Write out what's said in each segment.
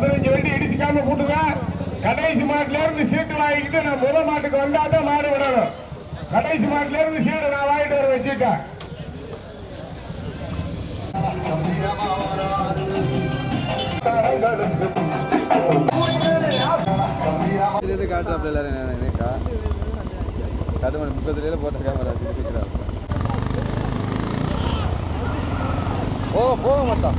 பதினஞ்சு வண்டி இடிச்சுக்காம கூட்டுங்க. கடைசி மாட்டுல இருந்து சீட்டு வாங்கிக்கிட்டு நான் முதல் மாட்டுக்கு வந்தா தான் மாடு விடணும். கடைசி மாட்டுல இருந்து சீடு நான் வாங்கிட்டு வர வச்சுட்டேன் இதுலேருந்து நினைக்கா கதை மணி முப்பதுலேயே போட்ட கேமரா திருப்பிக்கிறா ஓ போக மாட்டான்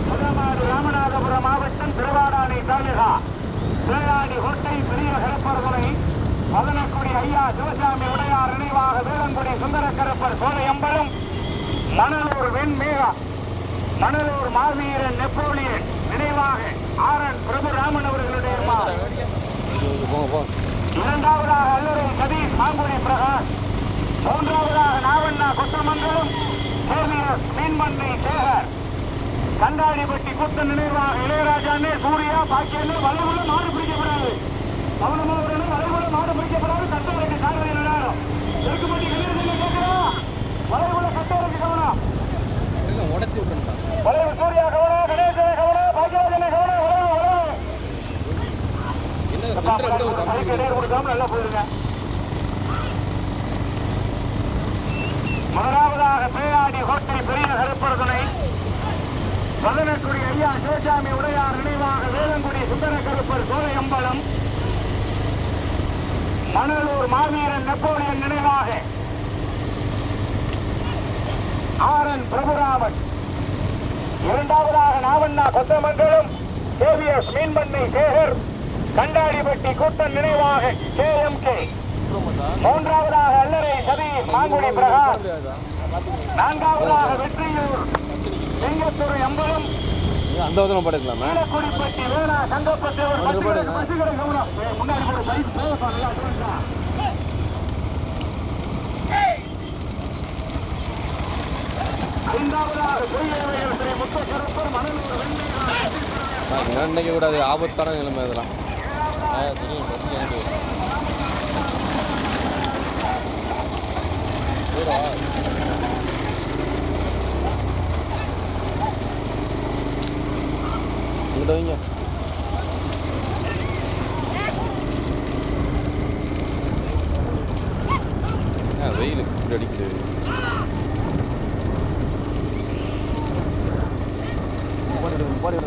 முதலாவது ராமநாதபுரம் மாவட்டம் திருவாடானை தாலுகா வேளாண்டி கோட்டை பெரிய கருப்பர்களை மதனக்குடி ஐயா சிவசாமி உடையார் நினைவாக வேளங்குடி சுந்தரக்கருப்பர் சோழையம்பலம் மணலூர் வெண்மேகா கடலூர் மாவீரன் நெப்போலியன் நினைவாக ஆரன் பிரபு ராமன் அவர்களுடைய இரண்டாவதாக அல்லூரை சதீஷ் மாங்குடி பிரகாஷ். மூன்றாவதாக நாவண்ணா கொத்தமங்கலம். கேவிஎஸ் மீன்மண்ணை சேகர். கண்டாடிப்பட்டி குத்த நினைவாக இளையராஜானே சூர்யா பாக்கியன்னு வலுவுல மாடு பிடிக்கப்படாது. கவனமா வரணும் வலுவுல மாடு பிடிக்கப்படாது. கட்டவரைக்கு சாகுபடி நடாரும் இருக்கும்படி இளையராஜா கேட்கிறா? வலுவுல கட்டவரைக்கு உடச்சி விட்டுட்டான் வளைவு சூர்யா கணேசன கவனம் பாக்கியராஜன கவனம் வளைவு வளைவு என்ன சென்டரை விட ஒரு கம்பெனி கொடுக்காம நல்லா போயிருங்க முதலாவதாக பேயாடி ஹோட்டல் பெரிய கருப்பரதுனை பதினெட்டுடி ஐயா சிவசாமி உடையார் நினைவாக வேலங்குடி சுந்தர கருப்பர் சோழையம்பலம் மணலூர் மாவீரன் நெப்போலியன் நினைவாக. ஆரன் பிரபுராமன். இரண்டாவதாக நாவண்ணா கொத்தமங்கலம் கேவிஎஸ் மீன்பண்ணை சேகர் கண்டாடிப்பட்டி கூட்டம் நினைவாக கே எம் கே மூன்றாவதாக அல்லரை சதி மாங்குடி பிரகாஷ். நான்காவதாக வெற்றியூர் செங்கத்துறை அம்பலம். அந்த உதவம் படுக்கலாமா கீழக்குடிப்பட்டி வேணா முன்னாடி ஒரு பைக் போகப்பா நல்லா சொல்லுங்க ஐந்தாவதாக பொய்யவையர் ஸ்ரீ முத்தசிறப்பர் மணலூர் வெண்ணீர் நினைக்க கூடாது ஆபத்தான நிலைமை இதெல்லாம் இங்கிட்ட வைங்க. ஆ, வெயில். இப்படி அடிக்குது. பாடி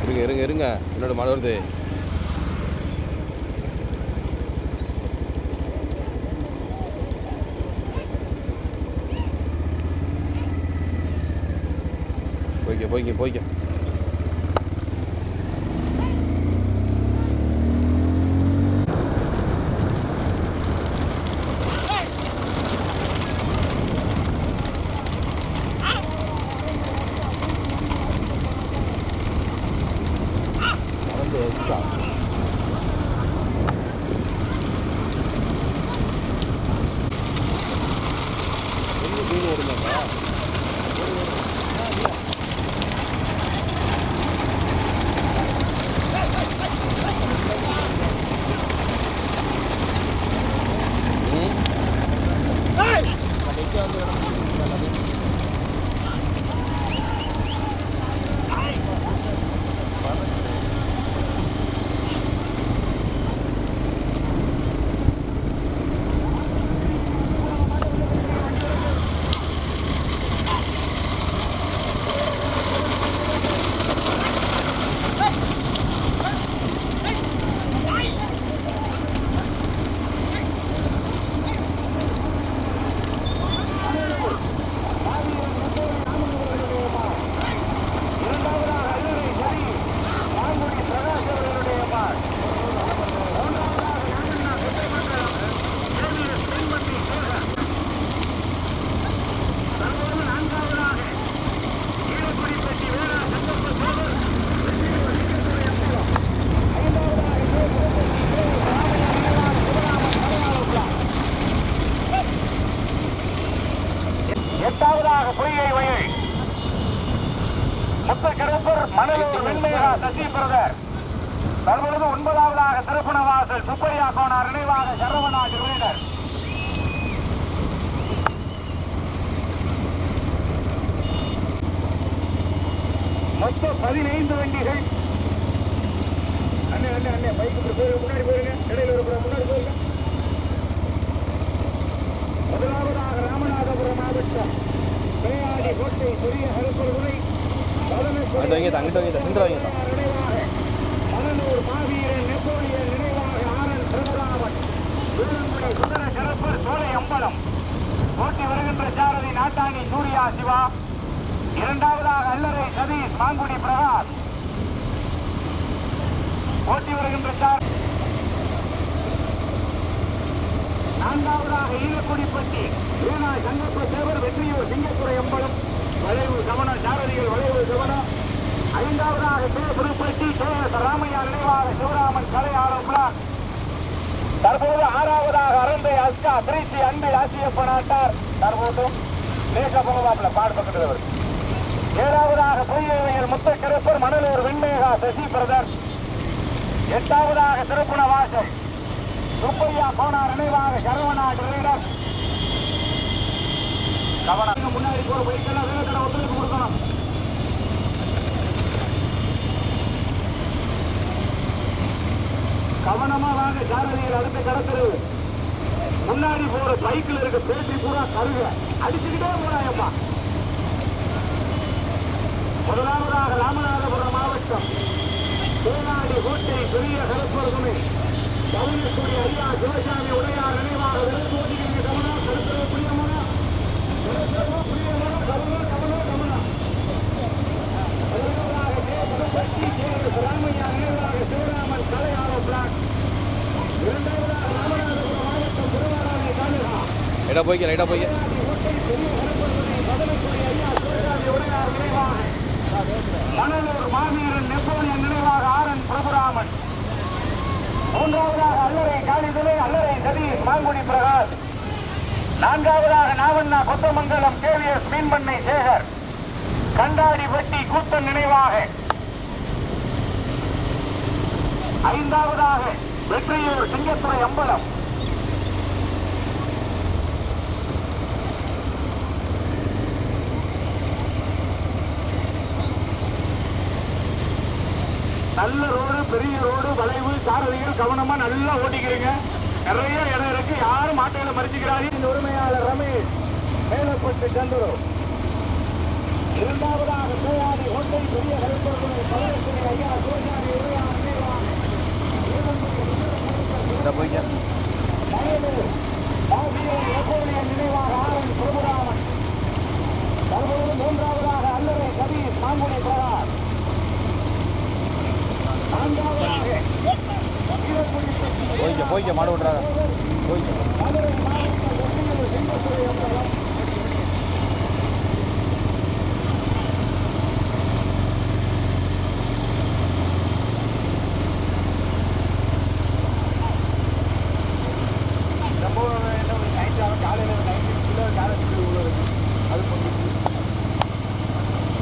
இருங்க இருங்க இருங்க. என்னோட மழை வருது போய்க்க போய்க்க சசி பிரதர். தற்பொழுது ஒன்பதாவதாக திருப்பணவாசல் சுப்பையா கோனார் நினைவாக சரவணாஜ் வீரர். மொத்தம் பதினைந்து வண்டிகள். அண்ணே அண்ணே அண்ணே பைக் முன்னாடி போயிருங்க. இடையில இருக்கிற முன்னாடி போயிருங்க. முதலாவதாக ராமநாதபுரம் மாவட்டம். பேயாடி கோட்டை பெரிய ஹரிப்பர்குறை அங்கிட்ட வைங்க அங்கிட்டு வைங்க வைங்க. ஆனந்த் போட்டி வருகின்ற சாரதி நாட்டாணி சூர்யா சிவா இரண்டாவதாக அல்லரை சதீஷ் மாங்குடி பிரகாஷ் போட்டி வருகின்ற சார் நான்காவதாக ஈழக்குடிப்பட்டி வீணா சங்கப்ப தேவர் வெற்றியூர் சிங்கத்துறை அம்பலம். வளைவு கவனம் சாரதிகள் வளைவு கவனம். ஐந்தாவதாக கே. புதுப்பட்டி கே. ராமையா நினைவாக சிவராமன் கலை ஆரோப்பலாம் தற்போது ஆறாவதாக அருந்தை அஸ்கா திருச்சி அன்பில் ஆசியப்ப நாட்டார் தற்போதும் லேசா போகவாப்ல பாடு ஏழாவதாக பொய்யவையில் முத்தக்கருப்பர் மணலூர் வெண்மேகா சசி பிரதர். எட்டாவதாக திருப்புண வாசம் சுப்பையா கோனார் நினைவாக சரவணாடு கவனம் முன்னாடி போற பைக்கெல்லாம் வேலை ஒத்துழைப்பு கொடுக்கணும். கவனமா வாங்க சாரதிகள் அடுத்த கடத்தரு. முன்னாடி போற பைக்கில் இருக்க பேட்டி பூரா கருக. அடிச்சுக்கிட்டே போறாயப்பா முதலாவதாக ராமநாதபுரம் மாவட்டம். தேனாடி கோட்டை பெரிய கலப்பரதுமை கவிஞர்குடி ஐயா சிவசாமி உடையார் நினைவாக விருதுவதிக்கு கவனம் கருத்தரவு புரியமனா கருத்தரவு புரியமனா போய்க்க. போய்க்க மணலூர் மாவீரன் நெப்போலியன் நினைவாக ஆர் என் பிரபுராமன். மூன்றாவதாக அல்லரை காளிதுரை அல்லரை சதீஷ் மாங்குடி பிரகாஷ். நான்காவதாக நாவண்ணா கொத்தமங்கலம் கேவிஎஸ் மீன்பண்ணை சேகர். கண்டாடிப்பட்டி கூத்தன் நினைவாக. ஐந்தாவதாக வெற்றியூர் சிங்கத்துறை அம்பலம். நல்ல ரோடு பெரிய ரோடு வளைவு சாரதிகள் கவனமா நல்லா ஓட்டிக்கிறீங்க. நிறைய இடம் இருக்கு. யாரும் மாட்டையில மறிச்சுக்கிறார்கள் இந்த உரிமையாளர் ரமேஷ் மேலப்பட்டு சந்துரு இரண்டாவதாக பேயாடி கோட்டை பெரிய பலரத்தினை ஐயா உரையாடல் நினைவாக ஆரன் பிரபுராமன் தற்போது மூன்றாவதாக அல்லறை சதீஷ் மாங்குடி பிரகாஷ் நான்காவதாக வீரக்குடிப்பட்டி போய்க்க போய்க்க மாடு விட்றாங்க போய்க்க மதுரை மாவட்ட வெற்றியூர் சிங்கத்துறை அம்பலம்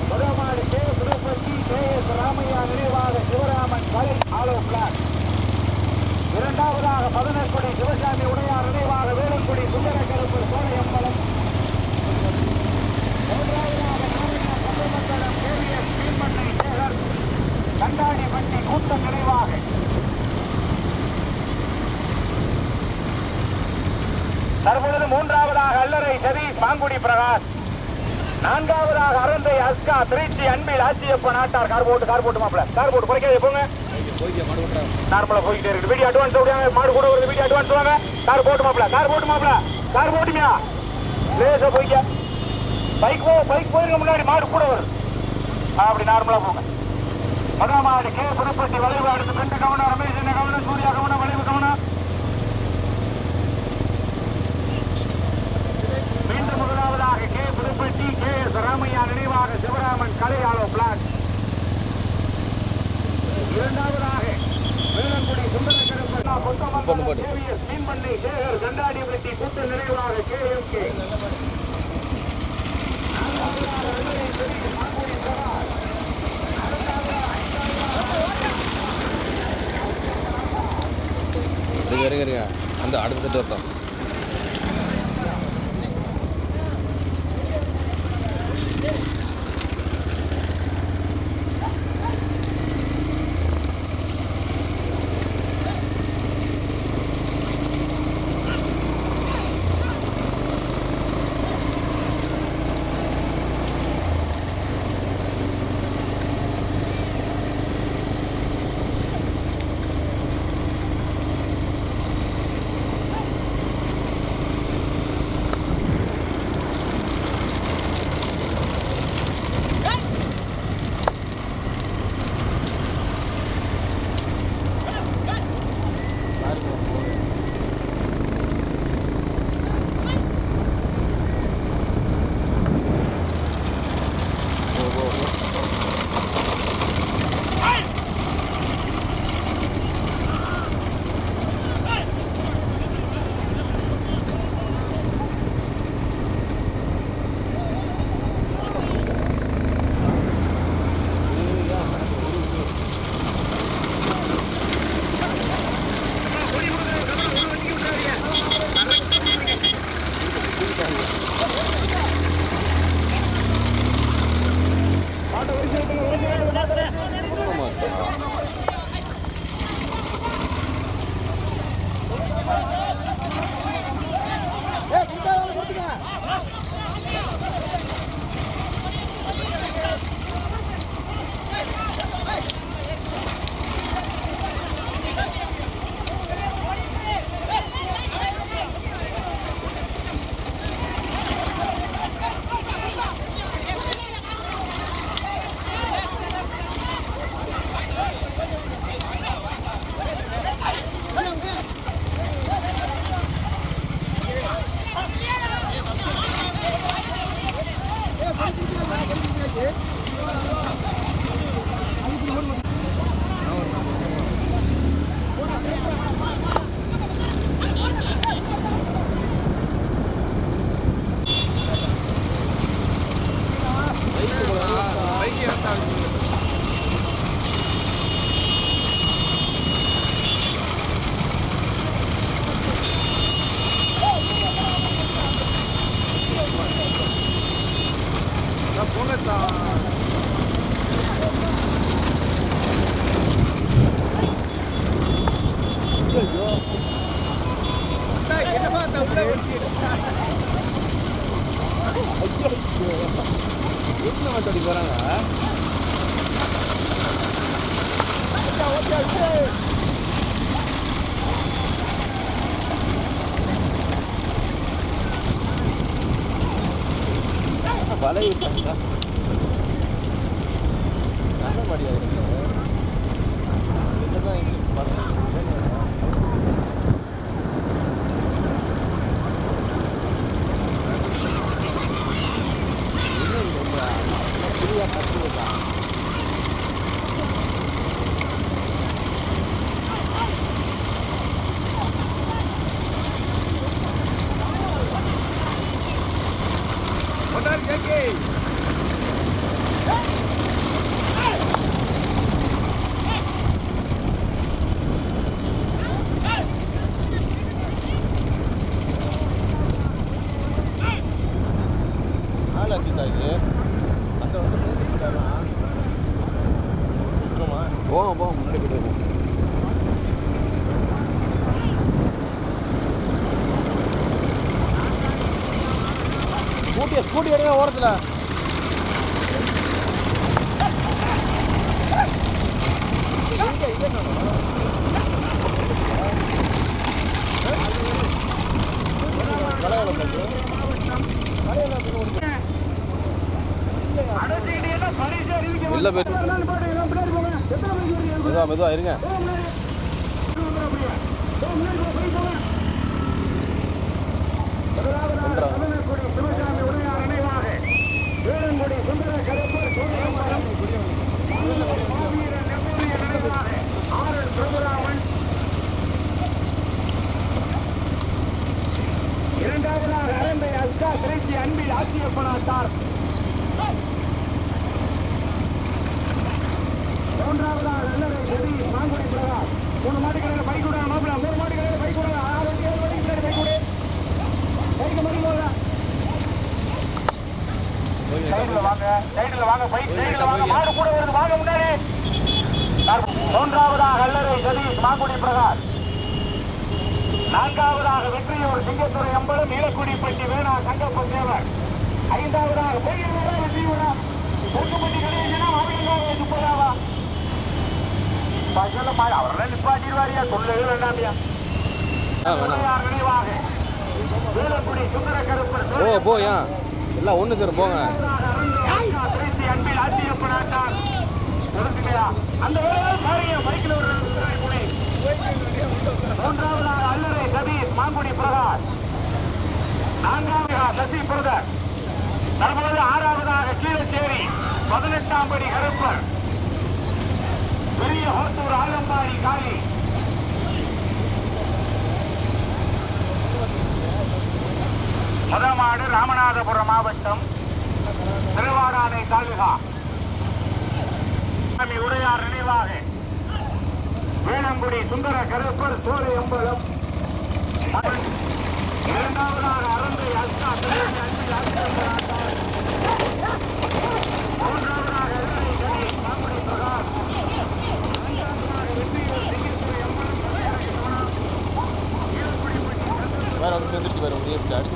முதலாவது K. Puduppatti K. S. Ramaiah நினைவாக சிவராமன் கலை ஆலோ பிளாக் இரண்டாவதாக பதினெட்டுடி சிவசாமி உடையார் நினைவாக வேலுக்குடி சுந்தர கருப்பு சோழையம்பலம் மூன்றாவதாக நாராயண சட்டமன்றம் கேவிஎஸ் மீன்மண்ணை சேகர் கண்டாடிப்பட்டி கூத்த நினைவாக தற்பொழுது மூன்றாவதாக அல்லரை சதீஷ் மாங்குடி பிரகாஷ். நான்காவதாக அருந்தை அஸ்கா திருச்சி அன்பில் ஆச்சியப்ப நாட்டார் கார் போட்டு கார் போட்டு மாப்பிள கார் போட்டு குறைக்காதே போங்க. நார்மலா போய்கிட்டே இருக்கு வீடியோ அட்வான்ஸ் விடுவாங்க மாடு கூட வருது வீடியோ அட்வான்ஸ் வாங்க. கார் போட்டு மாப்பிள கார் போட்டு மாப்பிள கார் போட்டுங்க லேசா போய்க்க பைக் போ பைக் போயிருக்க முன்னாடி மாடு கூட வருது. அப்படி நார்மலா போங்க. முதலாம் மாடு கே புதுப்பட்டி வளைவு அடுத்து கண்டு கவனம் ரமேஷ் என்ன கவனம் சூர்யா கவனம் வளைவு கவனம். மீண்டும் முதலாவதாக K Puduppatti K S Ramaiah நினைவாக சிவராமன் கலையாளோ பிளாக் இரண்டாவதாக வேளங்குடி கொத்தமங்கலம் போட்டு. கேவிஎஸ் மீன்பண்ணை சேகர் கண்டாடிப்பட்டி கூட்ட நினைவாக கே எம் கே. இருங்க இருங்க அந்த அடுத்த ஒருத்தன் いいです கூட்டி எடுங்க ஓரத்தில். இல்லை மெதுவாக மெதுவாக இருங்க. ஐந்தாவதாக பெரியவரா வெற்றியூரா தெற்குப்பட்டி கணேசனா மாவிலங்காவே முப்பதாவா மாடு அவரெல்லாம் நிப்பாட்டிடுவாரியா சொல்லவே வேண்டாமியா. நினைவாக. நீலக்குடி சுந்தர கருப்பர் ஓ போ ஏன் எல்லாம் ஒன்று சார் போங்க. அன்பில் ஆட்சியப்பனாட்டார் ஒதுக்குமையா அந்த வேலையில் பாருங்க பைக்கில் ஒரு மூன்றாவதாக அல்லறை சதீஷ் மாங்குடி பிரகாஷ். நான்காவதாக சசி பிரதர். தற்போது ஆறாவதாக கீழச்சேரி பதினெட்டாம் படி கருப்பர். பெரிய ஹோட்டூர் ஆலம்பாடி காலி முதமாடு ராமநாதபுரம் மாவட்டம் திருவாராணை தாலுகா. உரையார் உடையார் நினைவாக. வேளங்குடி சுந்தர கருப்பர் சோறு எம்பலம் இரண்டாவதாக அறந்தை அஸ்தா வேற ஒன்று வந்துட்டு வேறு ஒரே ஸ்டார்ட்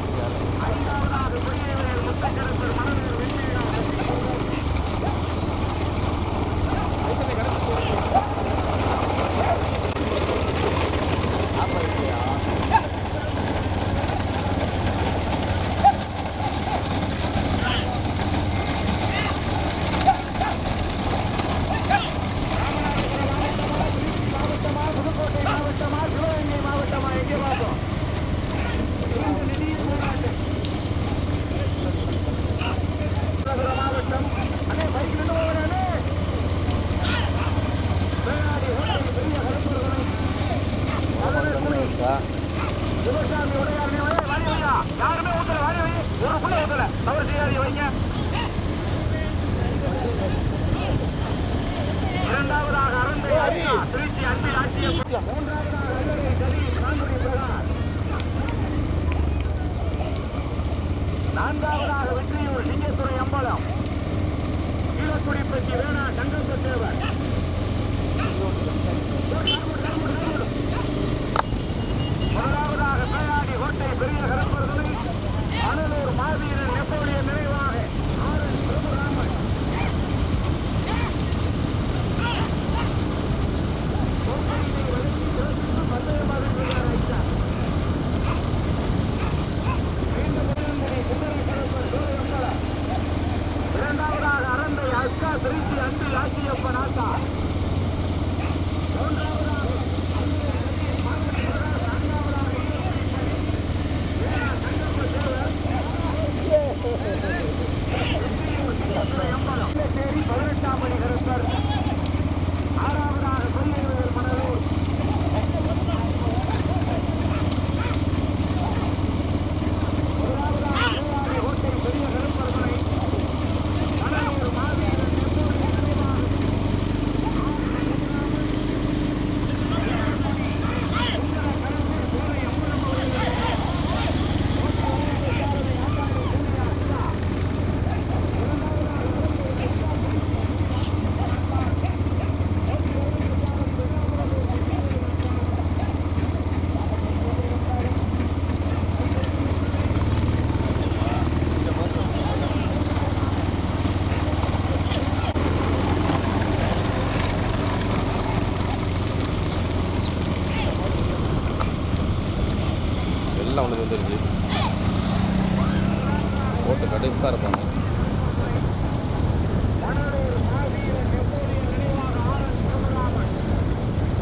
மணலூர் மாவீரன் நெப்போலியன் நினைவாக ஆர் எஸ் பிரபுராமன் நீலங்குடி சுந்தர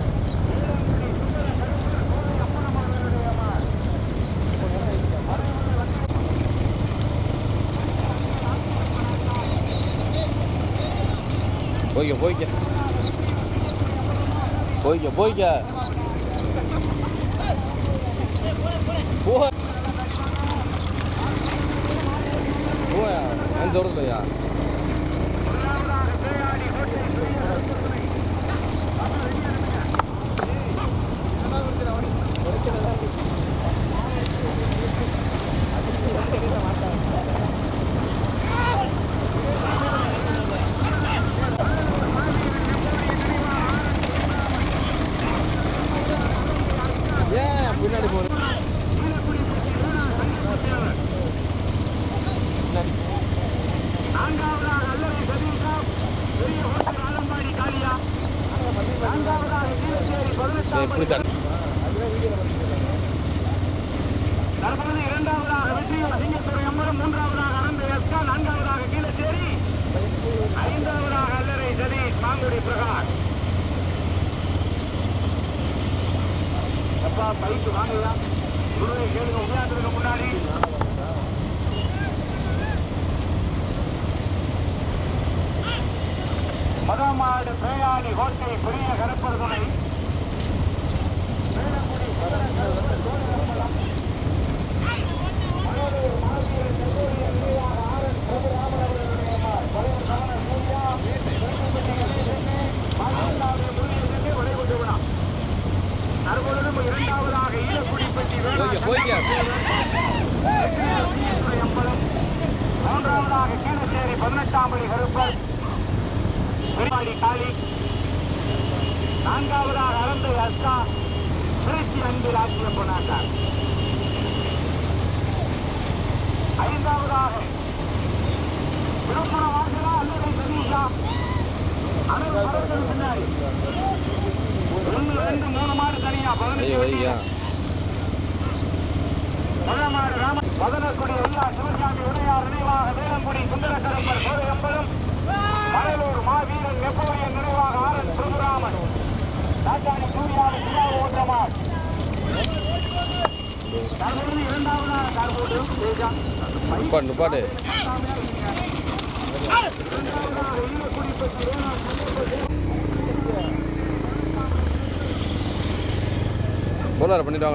பதனக்குடி எல்லா சிவசாமி உடையார் நினைவாக வேளங்குடி சுந்தரக்கரம்பர் கோதையம்பலம் மணலூர் மாவீரன் நெப்போலியன் நினைவாக ஆர் என் பிரபுராமன் ராஜாணி சூர்யாவின் சிவா ஓட்டமார். தற்பொழுது இரண்டாவதாக தற்போது நிப்பாடு நிப்பாடு. போலார் பண்ணிட்டு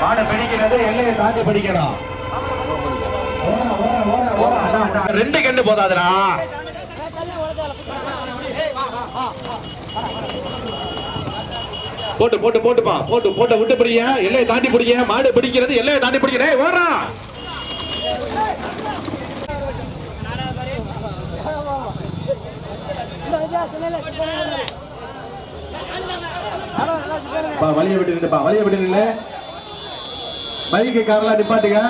மாடை பிடிக்கிறது எல்லையை தாண்டி பிடிக்கணும் ரெண்டு கண்டு போதாதுடா. போட்டு போட்டு போட்டுப்பா. போட்டு போட்ட விட்டு பிடிங்க எல்லையை தாண்டி பிடிங்க. மாடு பிடிக்கிறது எல்லையை தாண்டி பிடிக்கிறேன். ஓடுறான் வழியை விட்டு நின்றுப்பா வழியை விட்டு நின்று பைக்கு காரெல்லாம் நிப்பாட்டுங்க.